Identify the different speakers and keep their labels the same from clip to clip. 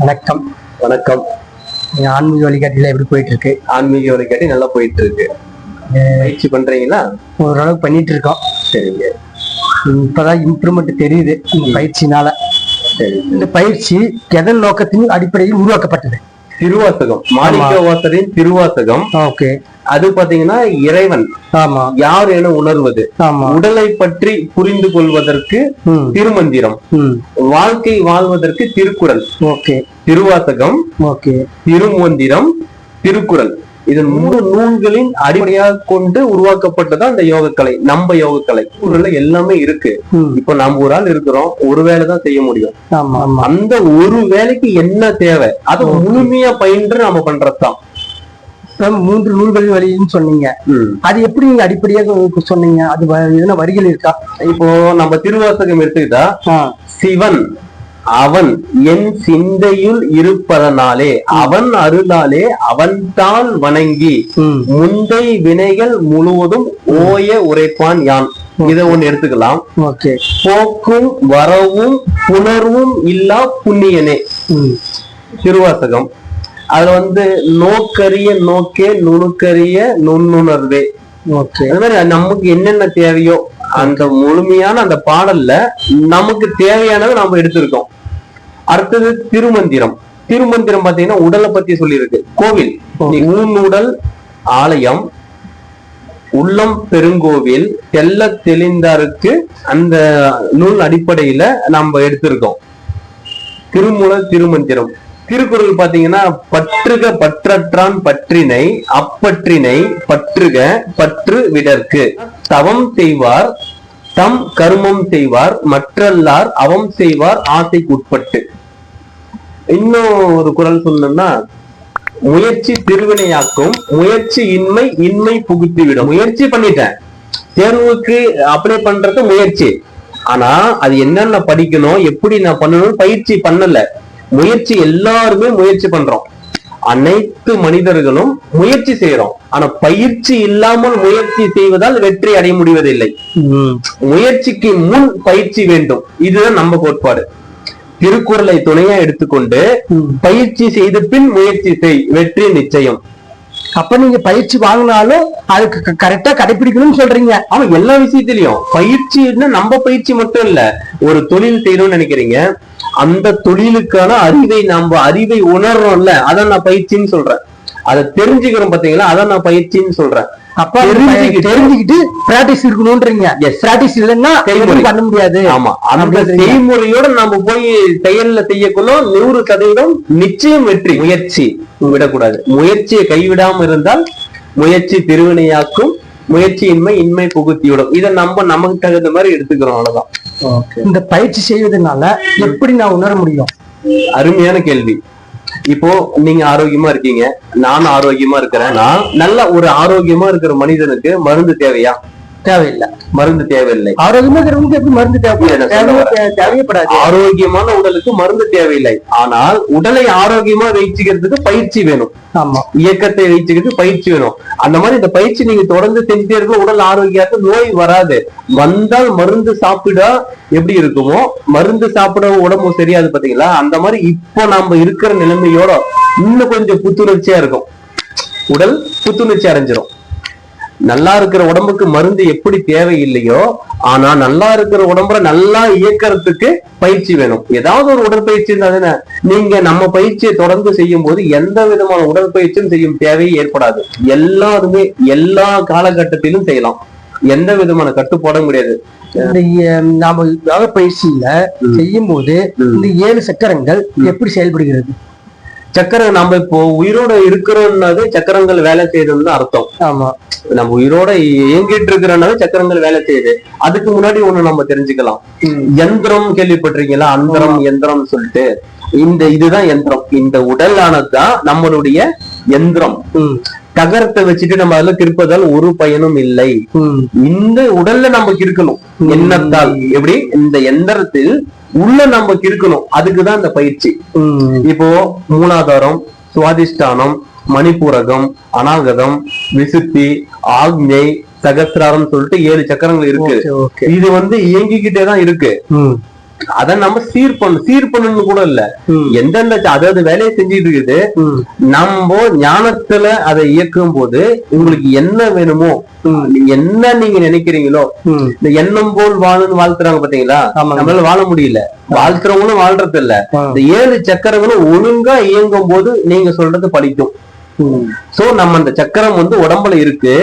Speaker 1: வணக்கம்.
Speaker 2: வணக்கம்.
Speaker 1: ஆன்மீக வழிகாட்டில எப்படி போயிட்டு இருக்கு
Speaker 2: ஆன்மீக வழிகாட்டி நல்லா போயிட்டு இருக்கு பயிற்சி பண்றீங்களா?
Speaker 1: ஓரளவுக்கு பண்ணிட்டு இருக்கோம்
Speaker 2: சரிங்க.
Speaker 1: இப்பதான் இம்ப்ரூவ்மெண்ட் தெரியுது இந்த பயிற்சினால.
Speaker 2: சரி.
Speaker 1: இந்த பயிற்சி எதன் நோக்கத்தின் அடிப்படையில் உருவாக்கப்பட்டது?
Speaker 2: திருவாசகம். மாணிக்க வாசரின் திருவாசகம்
Speaker 1: ஓகே.
Speaker 2: அது பாத்தீங்கன்னா இறைவன்.
Speaker 1: ஆமா.
Speaker 2: யார் என உணர்வது? உடலை பற்றி புரிந்து கொள்வதற்கு திருமந்திரம். வாழ்க்கை வாழ்வதற்கு திருக்குறள்.
Speaker 1: ஓகே.
Speaker 2: திருவாசகம்.
Speaker 1: ஓகே.
Speaker 2: திருமந்திரம். திருக்குறள். இது மூணு நூல்களின் அடிப்படையாக கொண்டு உருவாக்கப்பட்டதான் இந்த யோகக்கலை. நம்ம யோகக்கலை. குரல்ல எல்லாமே இருக்கு. இப்போ நம்ம ஒரு ஆள் இருக்கிறோம். ஒரு வேலை தான் செய்ய முடியும். அந்த ஒரு வேலைக்கு என்ன தேவை? அதை முழுமையா பயின்று நம்ம பண்றதுதான்.
Speaker 1: மூன்று நூல்களின் வழின்னு சொன்னீங்க. அது எப்படி நீங்க அடிப்படையாக சொன்னீங்க? அது எதுனா வரிகள் இருக்கா?
Speaker 2: இப்போ நம்ம திருவாசகம் எடுத்துக்கிட்டா சிவன். அவன் என் சிந்தையுள் இருப்பதனாலே அவன் அருளாலே அவன்தான் வணங்கி முந்தை வினைகள் முழுவதும் ஓய உரைப்பான் யான்? இதை ஒண்ணு எடுத்துக்கலாம். போக்கும் வரவும் புணர்வும் இல்லா புண்ணியனே. திருவாசகம். அதுல வந்து நோக்கரிய நோக்கே நுணுக்கரிய நுண்ணுணர்வே.
Speaker 1: ஓகே.
Speaker 2: அது மாதிரி நமக்கு என்னென்ன தேவையோ அந்த முழுமையான அந்த பாடல்ல நமக்கு தேவையானதை நம்ம எடுத்திருக்கோம். அடுத்தது திருமந்திரம். திருமந்திரம் பாத்தீங்கன்னா உடலை பத்தி சொல்லியிருக்கு. கோவில். ஊன் உடல் ஆலயம் உள்ளம் பெருங்கோவில் தெல்ல தெளிந்தாருக்கு அந்த நூல் அடிப்படையில நம்ம எடுத்திருக்கோம். திருமுல திருமந்திரம். திருக்குறள் பாத்தீங்கன்னா பற்றுக பற்றற்றான் பற்றினை அப்பற்றினை பற்றுக பற்று விடற்கு. தவம் செய்வார் தம் கருமம் செய்வார் மற்றல்லார் அவம் செய்வார் ஆசைக்குட்பட்டு இன்னும் ஒரு குறள் சொல்லணும்னா முயற்சி திருவினையாக்கும் முயற்சி இன்மை இன்மை புகுத்திவிடும். முயற்சி பண்ணிட்டேன். தேர்வுக்கு அப்ளை பண்றது முயற்சி. ஆனா அது என்னென்ன படிக்கணும் எப்படி நான் பண்ணணும் பயிற்சி பண்ணல. முயற்சி எல்லாருமே முயற்சி பண்றோம். அனைத்து மனிதர்களும் முயற்சி செய்யறோம் ஆனா பயிற்சி இல்லாமல் முயற்சி செய்வதால் வெற்றி அடைய முடிவதில்லை. முயற்சிக்கு முன் பயிற்சி வேண்டும். இதுதான் நம்ம கோட்பாடு. திருக்குறளை துணையா எடுத்துக்கொண்டு. பயிற்சி செய்த பின் முயற்சி செய். வெற்றி நிச்சயம்.
Speaker 1: அப்ப நீங்க பயிற்சி வாங்கினாலும் அதுக்கு கரெக்டா கடைபிடிக்கணும்னு சொல்றீங்க.
Speaker 2: ஆமா எல்லா விஷயத்திலயும். பயிற்சின்னா நம்ம பயிற்சி மட்டும் இல்ல. ஒரு தொழில் செய்யணும்னு நினைக்கிறீங்க. அந்த தொழிலுக்கான அறிவை நம்ம அறிவை உணர்றோம்ல அதான் நான் பயிற்சின்னு சொல்றேன். அதை தெரிஞ்சுக்கிறோம் பாத்தீங்களா? அதான் நான் பயிற்சின்னு சொல்றேன்.
Speaker 1: அப்ப அது
Speaker 2: தெரிஞ்சுக்கிட்டு-
Speaker 1: பிராக்டிஸ் இருக்கணும்ன்றீங்க. பிராக்டிஸ் இல்லைன்னா பண்ண முடியாது.
Speaker 2: ஆமா. அந்த. செய்முறையோட நம்ம போய் செயல்ல செய்யக்குள்ள நூறு சதவீதம் நிச்சயம் வெற்றி முயற்சி. விடக்கூடாது. முயற்சியை கைவிடாம இருந்தால் முயற்சி திருவினையாக்கும் முயற்சியின்மை இன்மை புகுத்திவிடும். இதை நம்ம நமக்கு தகுந்த மாதிரி எடுத்துக்கிறோம் அவ்வளவுதான்.
Speaker 1: இந்த பயிற்சி செய்வதனால எப்படி நான் உணர முடியும்?
Speaker 2: அருமையான கேள்வி. இப்போ நீங்க ஆரோக்கியமா இருக்கீங்க. நானும் ஆரோக்கியமா இருக்கிறேன். நான் நல்ல ஒரு ஆரோக்கியமா இருக்கிற மனிதனுக்கு மருந்து தேவையா?
Speaker 1: தேவையில்லை.
Speaker 2: மருந்து தேவையில்லை.
Speaker 1: ஆரோக்கியமா இருக்கிறவங்களுக்கு எப்படி மருந்து தேவைப்படும்
Speaker 2: இல்ல,
Speaker 1: தேவையே
Speaker 2: சொல்ல
Speaker 1: தே- தேவையப்படாது
Speaker 2: ஆரோக்கியமான உடலுக்கு மருந்து தேவையில்லை. ஆனால் உடலை ஆரோக்கியமா வைச்சுக்கிறதுக்கு பயிற்சி வேணும்.
Speaker 1: ஆமா.
Speaker 2: இயக்கத்தை வைச்சுக்கிறதுக்கு பயிற்சி வேணும். அந்த மாதிரி இந்த பயிற்சி நீங்க தொடர்ந்து செஞ்சுட்டே இருக்க உடல் ஆரோக்கியத்தை நோய் வராது. வந்தால் மருந்து சாப்பிடா எப்படி இருக்குமோ மருந்து சாப்பிட உடம்பு சரியாது பாத்தீங்களா? அந்த மாதிரி இப்போ நாம இருக்கிற நிலைமையோட இன்னும் கொஞ்சம் புத்துணர்ச்சியா இருக்கும். உடல் புத்துணர்ச்சி அடைஞ்சிரும். நல்லா இருக்கிற உடம்புக்கு மருந்து எப்படி தேவையில்லையோ ஆனா நல்லா இருக்கிற உடம்புல நல்லா இயக்கறதுக்கு பயிற்சி வேணும். ஏதாவது ஒரு உடற்பயிற்சி இருந்தா நீங்க நம்ம பயிற்சியை தொடர்ந்து செய்யும் போது எந்த விதமான உடற்பயிற்சியும் செய்யும் தேவை ஏற்படாது. எல்லாருமே எல்லா காலகட்டத்திலும் செய்யலாம். எந்த விதமான கட்டுப்பாடும் கிடையாது.
Speaker 1: நாம யோக பயிற்சியில. செய்யும் போது. இந்த ஏழு சக்கரங்கள் எப்படி செயல்படுகிறது?
Speaker 2: சக்கரம் நம்ம இப்போ உயிரோட இருக்கிறோம்னாவே சக்கரங்கள் வேலை செய்யணும்னு அர்த்தம்.
Speaker 1: ஆமா.
Speaker 2: நம்ம உயிரோட இயங்கிட்டு இருக்கிறனாவே சக்கரங்கள் வேலை செய்யுது. அதுக்கு முன்னாடி ஒண்ணு நம்ம தெரிஞ்சுக்கலாம். யந்திரம் கேள்விப்பட்டிருக்கீங்களா? அந்தரம் யந்திரம் சொல்லிட்டு. இந்த இதுதான் யந்திரம் இந்த உடலானதுதான் நம்மளுடைய யந்திரம்
Speaker 1: ம்,
Speaker 2: தகரத்தை வச்சுட்டு நம்ம அதுல திருப்பதால் ஒரு பயனும் இல்லை. இந்த உடல்ல நமக்கு இருக்கணும் எண்ணத்தால் எப்படி? இந்த எந்திரத்தில் உள்ள நமக்கு இருக்கணும். அதுக்குதான் இந்த பயிற்சி. இப்போ மூலாதாரம் சுவாதிஷ்டானம் மணிப்பூரகம் அநாகதம் விசுத்தி ஆக்ஞை சகசிராரம் சொல்லிட்டு ஏழு சக்கரங்கள் இருக்கு. இது வந்து இயங்கிக்கிட்டே தான் இருக்கு. அதை நம்ம சீர் பண்ணணும். சீர் பண்ணணும் கூட இல்ல. எந்தெந்த அதாவது வேலையை செஞ்சுட்டு இருக்குது. நம்ம ஞானத்துல அதை இயக்கும் போது உங்களுக்கு என்ன வேணுமோ என்ன நீங்க நினைக்கிறீங்களோ. இந்த எண்ணம் போல் வாழுன்னு வாழ்த்துறாங்க பாத்தீங்களா. நம்மளால வாழ முடியல. வாழ்த்துறவங்களும் வாழ்றது இல்ல இந்த ஏழு சக்கரங்களும் ஒழுங்கா இயங்கும் போது நீங்க சொல்றது பலிக்கும்
Speaker 1: ம்,
Speaker 2: சோ நம்ம அந்த சக்கரம் வந்து உடம்புல இருக்கு.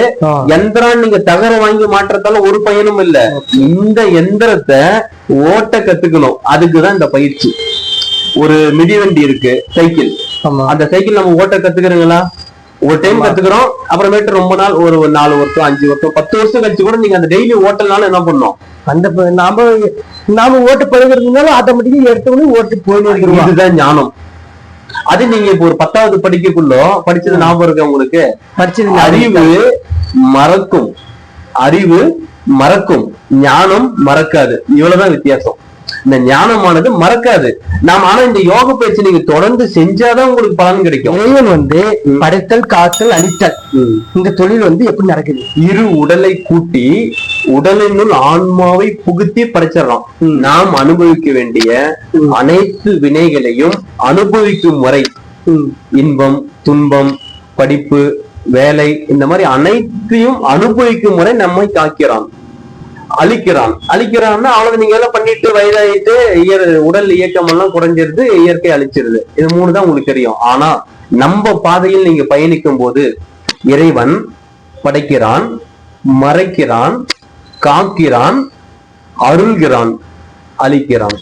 Speaker 2: எந்திரம் நீங்க தகர வாங்கி மாற்றத்தால ஒரு பயனும் இல்ல. இந்த எந்திரத்தை ஓட்ட கத்துக்கணும். அதுக்குதான் இந்த பயிற்சி. ஒரு மிதிவண்டி இருக்கு சைக்கிள். அந்த சைக்கிள் நம்ம ஓட்ட கத்துக்கிறீங்களா? ஒரு டைம். கத்துக்கிறோம். அப்புறமேட்டு ரொம்ப நாள் ஒரு நாலு வருஷம் அஞ்சு வருஷம் பத்து வருஷம் கழிச்சு கூட நீங்க அந்த டெய்லி ஓட்டலனாலும் என்ன பண்ணணும்
Speaker 1: அந்த நாம நாம ஓட்டு பழகிறதுனால ஆட்டோமேட்டிக்கா எடுத்தவொடனே ஓட்டு இருக்கிறோம்
Speaker 2: இதுதான் ஞானம். அது நீங்க இப்ப ஒரு பத்தாவது படிக்கக்குள்ள படிச்சது ஞாபகம் இருக்கு உங்களுக்கு?
Speaker 1: படிச்சது
Speaker 2: அறிவு மறக்கும். அறிவு மறக்கும். ஞானம் மறக்காது. இவ்வளவுதான் வித்தியாசம். இந்த ஞானமானது மறக்காது. நாம ஆனா இந்த யோக பயிற்சி நீங்க தொடர்ந்து செஞ்சாதான் உங்களுக்கு பலன் கிடைக்கும்.
Speaker 1: இறைவன் வந்து. படைத்தல் காத்தல் அழித்தல். இந்த தொழில் வந்து எப்படி நடக்குது?
Speaker 2: இரு உடலை கூட்டி உடலினுள் ஆன்மாவை புகுத்தி படைச்சிடலாம். நாம் அனுபவிக்க வேண்டிய. அனைத்து வினைகளையும் அனுபவிக்கும் முறை. இன்பம் துன்பம் படிப்பு வேலை இந்த மாதிரி அனைத்தையும் அனுபவிக்கும் முறை நம்மை காக்கிறான். அழிக்கிறான். அழிக்கிறான்னா அவ்வளவு நீங்க எல்லாம் பண்ணிட்டு வயதாயிட்டு இயற் உடல் இயக்கம் எல்லாம் குறைஞ்சிருது இயற்கை அழிச்சிருது. இது மூணு தான் உங்களுக்கு தெரியும். ஆனா நம்ம பாதையில் நீங்க பயணிக்கும் போது இறைவன் படைக்கிறான் மறைக்கிறான் காக்கிறான் அருள்கிறான் அழிக்கிறான்.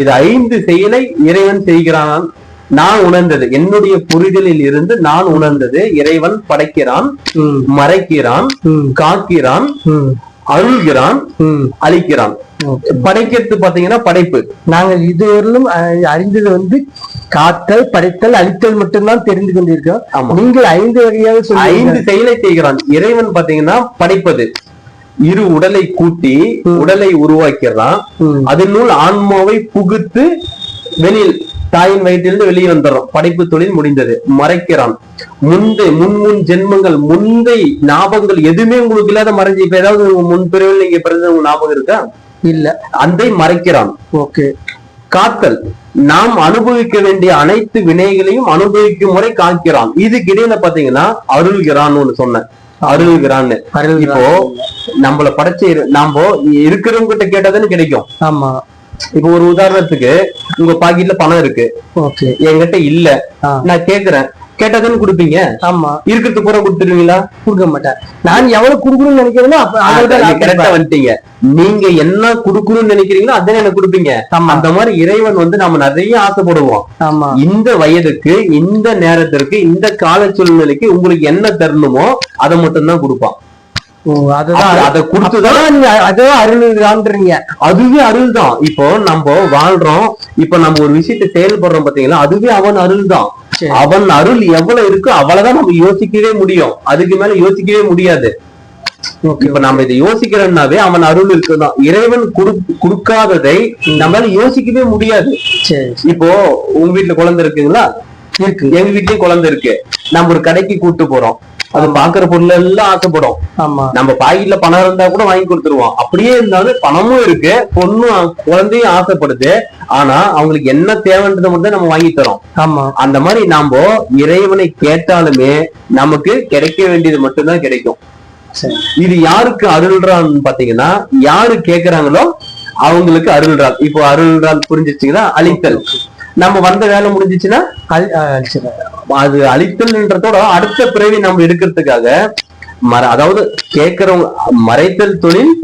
Speaker 2: இது ஐந்து செயலை இறைவன் செய்கிறான். நான் உணர்ந்தது. என்னுடைய புரிதலில் இருந்து நான் உணர்ந்தது. இறைவன் படைக்கிறான் மறைக்கிறான் காக்கிறான் அருள்கிறான். அழிக்கிறான். படைக்கிறது பாத்தீங்கன்னா படைப்பு.
Speaker 1: நாங்கள் இதுவரையிலும் அறிந்தது வந்து காத்தல் படைத்தல் அழித்தல் மட்டும்தான் தெரிந்து கொண்டிருக்கோம் நீங்கள் ஐந்து வகையாக சொல்லி
Speaker 2: ஐந்து செயலை செய்கிறான். இறைவன் பாத்தீங்கன்னா படைப்பது. இரு உடலை கூட்டி. உடலை உருவாக்கிறான் அதனுள் ஆன்மாவை புகுத்து வெளியில் தாயின் வயிற்றிலிருந்து வெளியே வந்துடுறோம். படைப்பு தொழில் முடிந்தது. மறைக்கிறான். முந்தை முன் முன் ஜென்மங்கள் முந்தை ஞாபகங்கள் எதுவுமே உங்களுக்கு இல்லாத மறைஞ்சு இப்ப ஏதாவது உங்க முன் நீங்க பிறந்த உங்க ஞாபகம் இருக்கா?
Speaker 1: இல்ல.
Speaker 2: அந்தை மறைக்கிறான்.
Speaker 1: ஓகே.
Speaker 2: காத்தல். நாம் அனுபவிக்க வேண்டிய அனைத்து வினைகளையும் அனுபவிக்கும் முறை காக்கிறான். இதுக்கு இடையில பாத்தீங்கன்னா அருள்கிறான்னு ஒண்ணு சொன்னேன். அருள்கிறான்னு.
Speaker 1: அருள்
Speaker 2: இப்போ நம்மள படைச்ச நாம இருக்கிறவங்க கிட்ட கேட்டதுன்னு கிடைக்கும்.
Speaker 1: ஆமா.
Speaker 2: இப்போ ஒரு உதாரணத்துக்கு உங்க பாக்கெட்ல பணம் இருக்கு.
Speaker 1: ஓகே.
Speaker 2: என்கிட்ட இல்ல. நான் கேக்குறேன். கேட்டதுன்னு கொடுப்பீங்க?
Speaker 1: ஆமா.
Speaker 2: இருக்கிறது பூரா கொடுத்துருவீங்களா?
Speaker 1: கொடுக்க மாட்டேன். நான் எவ்வளவு கொடுக்கணும்னு நினைக்கிறேனோ
Speaker 2: கரெக்டா. வந்துட்டீங்க. நீங்க என்ன கொடுக்கணும்னு நினைக்கிறீங்களோ அதான் எனக்கு கொடுப்பீங்க. அந்த மாதிரி இறைவன் வந்து நம்ம நிறைய ஆசைப்படுவோம்.
Speaker 1: ஆமா.
Speaker 2: இந்த வயதுக்கு இந்த நேரத்திற்கு இந்த கால சூழ்நிலைக்கு உங்களுக்கு என்ன தரணுமோ அதை மட்டும் தான் கொடுப்பான்.
Speaker 1: அதுதான்.
Speaker 2: அதை கொடுத்துதான்
Speaker 1: அருள்தான்றீங்க
Speaker 2: அதுவே அருள் தான் இப்போ நம்ம வாழ்றோம். இப்ப நம்ம ஒரு விஷயத்தை செயல்படுறோம் பாத்தீங்களா அதுவே அவன் அருள் தான். அவன் அருள் எவ்வளவு இருக்கோ அவ்வளவுதான் நம்ம யோசிக்கவே முடியும். அதுக்கு மேல யோசிக்கவே முடியாது. இப்ப நம்ம இதை யோசிக்கிறோம்னாவே அவன் அருள் இருக்குதான். இறைவன் குடு- கொடுக்காததை நம்மளால யோசிக்கவே முடியாது. இப்போ உங்க வீட்டுல குழந்தை இருக்குங்களா?
Speaker 1: இருக்கு.
Speaker 2: எங்க வீட்லயும் குழந்தை இருக்கு. நம்ம ஒரு கடைக்கு கூட்டு போறோம். அது பாக்குற பொருள் எல்லாம் ஆசைப்படும்.
Speaker 1: ஆமா.
Speaker 2: நம்ம பாக்கெட்ல பணம் இருந்தா கூட வாங்கி கொடுத்துருவோம். அப்படியே இருந்தாலும் பணமும் இருக்கு பொண்ணும் குழந்தையும் ஆசைப்படுது. ஆனா அவங்களுக்கு என்ன தேவைன்றதை மட்டும் நம்ம வாங்கி தரோம்.
Speaker 1: ஆமா.
Speaker 2: அந்த மாதிரி நாம இறைவனை கேட்டாலுமே நமக்கு கிடைக்க வேண்டியது மட்டும்தான் கிடைக்கும். இது யாருக்கு அருள்றான்னு பாத்தீங்கன்னா யாரு கேக்குறாங்களோ அவங்களுக்கு அருள்றாள் இப்போ அருள்றாள் புரிஞ்சிச்சுங்களா? அழித்தல். நம்ம வந்த வேலை முடிஞ்சிச்சுன்னா. அது அழித்தல்ன்றதோட அடுத்த பிறவி நம்ம எடுக்கிறதுக்காக மற அதாவது கேட்கிறவங்க மறைத்தல் தொழில்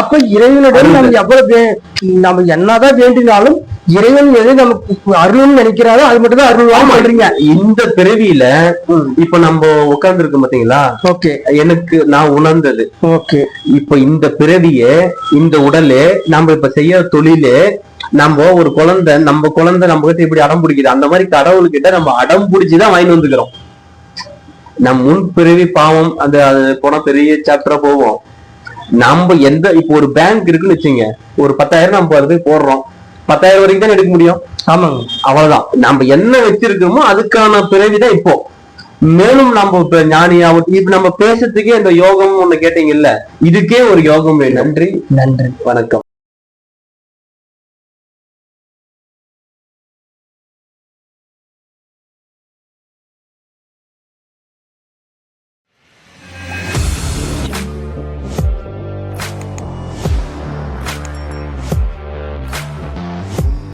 Speaker 1: அப்ப இறைவனிடம் நம்ம எவ்வளவு நம்ம என்னதான் வேண்டினாலும் இறைவன் எதை நமக்கு அருள்னு நினைக்கிறாரோ அது மட்டும் தான் அருள்வான்னு சொல்றீங்க.
Speaker 2: இந்த பிறவியில இப்ப நம்ம உட்கார்ந்து இருக்கோம் பாத்தீங்களா?
Speaker 1: ஓகே.
Speaker 2: எனக்கு நான் உணர்ந்தது.
Speaker 1: ஓகே.
Speaker 2: இப்ப இந்த பிறவிய இந்த உடலு நம்ம இப்ப செய்யற தொழிலு நம்ம ஒரு குழந்தை நம்ம குழந்தை நம்ம கிட்ட இப்படி அடம் பிடிக்குது. அந்த மாதிரி கடவுள்கிட்ட நம்ம அடம் பிடிச்சுதான் வாங்கி வந்துக்கிறோம். நம் முன் பிறவி பாவம் அந்த அது போனா பெரிய சாப்டரா போவோம். நம்ம எந்த இப்போ ஒரு பேங்க் இருக்குன்னு வச்சுங்க ஒரு பத்தாயிரம் நம்ம அது போடுறோம். பத்தாயிரம் வரைக்கும் தான் எடுக்க முடியும்?
Speaker 1: ஆமாங்க.
Speaker 2: அவ்வளவுதான். நம்ம என்ன வச்சிருக்கோமோ அதுக்கான பிறவிதான் இப்போ. மேலும் நம்ம இப்ப ஞானியாவும் இப்ப நம்ம பேசுறதுக்கே இந்த யோகம் ஒண்ணு கேட்டீங்கல்ல இதுக்கே ஒரு யோகம் நன்றி
Speaker 1: நன்றி.
Speaker 2: வணக்கம்.